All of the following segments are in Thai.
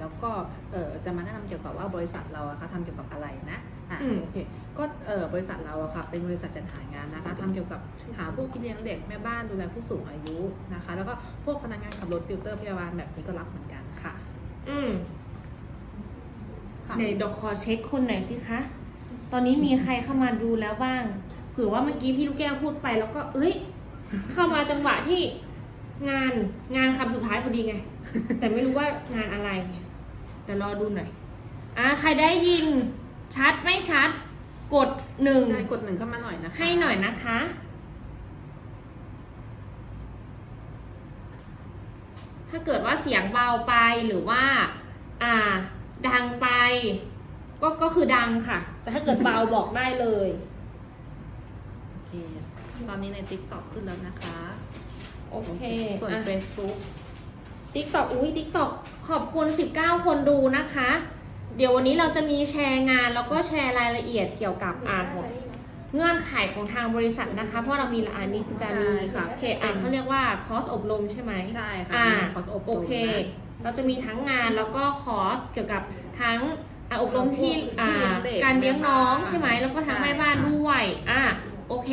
แล้วก็เออจะมาแนะนำเกี่ยวกับว่าบริษัทเราอะค่ะทำเกี่ยวกับอะไรนะอะอืมโอเคก็เออบริษัทเราอะค่ะเป็นบริษัทจัดหางานนะคะทำเกี่ยวกับหาพวกพี่เลี้ยงเด็กแม่บ้านดูแลผู้สูงอายุนะคะ แล้วก็พวกพนักงานขับรถติวเตอร์พยาบาลแบบนี้ก็รับเหมือนกันค่ะ อืมค่ะเดี๋ยวดอกขอเช็คคนหน่อยสิคะ ตอนนี้มีใครเข้ามาดูแล้วบ้างเผื่อว่าเมื่อกี้พี่ลูกแก้วพูดไปแล้วก็เอ้ย เข้ามาจังหวะที่งานงานคำสุดท้ายพอดีไง แต่ไม่รู้ว่างานอะไร แต่รอดูหน่อยอะใครได้ยินชัดไม่ชัด กดหนึ่งใช่กดหนึ่งเข้ามาหน่อยนะคะให้หน่อยนะคะ ถ้าเกิดว่าเสียงเบาไปหรือว่า อ่า ดังไป ก็ก็คือดังค่ะ แต่ถ้าเกิดเบาบอกได้เลยโอเคตอนนี้ใน TikTok ขึ้นแล้วนะคะ โอเคส่วนอะ Facebook ติ๊กตอกอุ้ยติ๊กตอกขอบคุณ 19 คนดูนะคะ เดี๋ยววันนี้เราจะมีแชร์งานแล้วก็แชร์รายละเอียดเกี่ยวกับอ่านของเงื่อนไขของทางบริษัทนะคะ เพราะเรามีอันนี้จะมีใช่ค่ะโอเคอ่านเขาเรียกว่าคอร์สอบรมใช่ไหมใช่ค่ะอ่าเขาอบรมโอเคนะเราจะมีทั้งงานแล้วก็คอร์สเกี่ยวกับทั้งอะอบรมที่พวกอ่าพี่เลี้ยงเด็กการเลี้ยงน้องแม่บ้านใช่ไหมแล้วก็ทั้งใช่แม่บ้านค่ะด้วยอะโอเค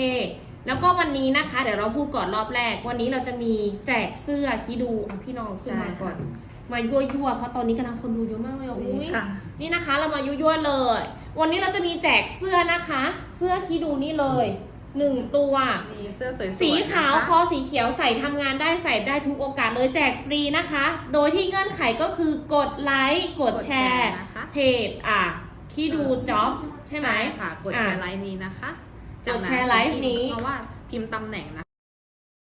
แล้วก็วันนี้นะคะ เดี๋ยวเราพูดก่อนรอบแรก วันนี้เราจะมีแจกเสื้อคิดูอะพี่น้องขึ้นมาก่อน มายั่วยั่วๆเพราะตอนนี้กำลังคนดูเยอะมากเลยอะอุ้ยค่ะนี่นะคะ เรามายั่วๆเลย วันนี้เราจะมีแจกเสื้อนะคะ เสื้อคิดูนี่เลยหนึ่งตัวมีเสื้อสวยๆสีขาวนะคะคอสีเขียวใส่ทำงานได้ใส่ได้ทุกโอกาสเลยแจกฟรีนะคะ โดยที่เงื่อนไขก็คือกดไลค์กดแชร์นะคะเพจอะที่ดูจ็อบใช่ไหมค่ะกดอะแชร์ไลน์นี้นะคะ กดแชร์ไลฟ์นี้ เพราะว่าพิมพ์ตำแหน่งนะคะ